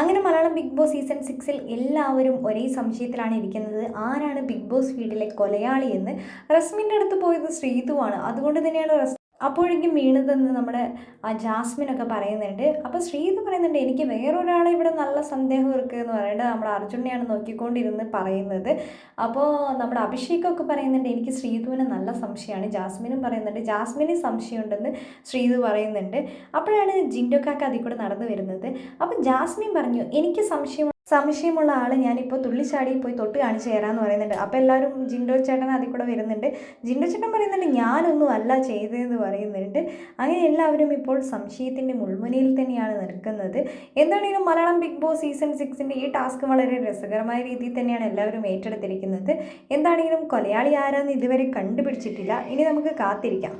അങ്ങനെ Malayalam big boss season സിക്സിൽ എല്ലാവരും ഒരേ സംശയത്തിലാണ് ഇരിക്കുന്നത്. ആരാണ് ബിഗ് ബോസ് വീട്ടിലെ കൊലയാളി എന്ന്? റസ്മിന്റെ അടുത്ത് പോയത് ശ്രീതുവാണ്. അതുകൊണ്ട് തന്നെയാണ് റസ് അപ്പോഴേക്കും വീണതെന്ന് നമ്മുടെ ആ ജാസ്മിനൊക്കെ പറയുന്നുണ്ട്. അപ്പോൾ ശ്രീത് പറയുന്നുണ്ട് എനിക്ക് വേറൊരാളെ ഇവിടെ നല്ല സന്ദേഹം എന്ന് പറയുന്നത് നമ്മുടെ അർജുനെയാണ് നോക്കിക്കൊണ്ടിരുന്ന് പറയുന്നത്. അപ്പോൾ നമ്മുടെ അഭിഷേകൊക്കെ പറയുന്നുണ്ട് എനിക്ക് ശ്രീതുവിന് നല്ല സംശയമാണ്. ജാസ്മിനും പറയുന്നുണ്ട് ജാസ്മിന് സംശയമുണ്ടെന്ന് ശ്രീതു പറയുന്നുണ്ട്. അപ്പോഴാണ് ജിൻഡോ അതിൽ കൂടെ നടന്നു വരുന്നത്. അപ്പം ജാസ്മിൻ പറഞ്ഞു എനിക്ക് സംശയം സംശയമുള്ള ആൾ ഞാനിപ്പോൾ തുള്ളിച്ചാടി പോയി തൊട്ട് കാണിച്ചു തരാമെന്ന് പറയുന്നുണ്ട്. അപ്പോൾ എല്ലാവരും ജിൻഡോ ചേട്ടൻ അതിൽ കൂടെ വരുന്നുണ്ട്. ജിൻഡോ ചേട്ടൻ പറയുന്നുണ്ട് ഞാനൊന്നും അല്ല ചെയ്തതെന്ന് പറയുന്നുണ്ട്. അങ്ങനെ എല്ലാവരും ഇപ്പോൾ സംശയത്തിന്റെ മുൾമുനയിൽ തന്നെയാണ് നിൽക്കുന്നത്. എന്താണെങ്കിലും മലയാളം ബിഗ് ബോസ് സീസൺ സിക്സിന്റെ ഈ ടാസ്ക് വളരെ രസകരമായ രീതിയിൽ തന്നെയാണ് എല്ലാവരും ഏറ്റെടുത്തിരിക്കുന്നത്. എന്താണെങ്കിലും കൊലയാളി ആരാന്ന് ഇതുവരെ കണ്ടുപിടിച്ചിട്ടില്ല. ഇനി നമുക്ക് കാത്തിരിക്കാം.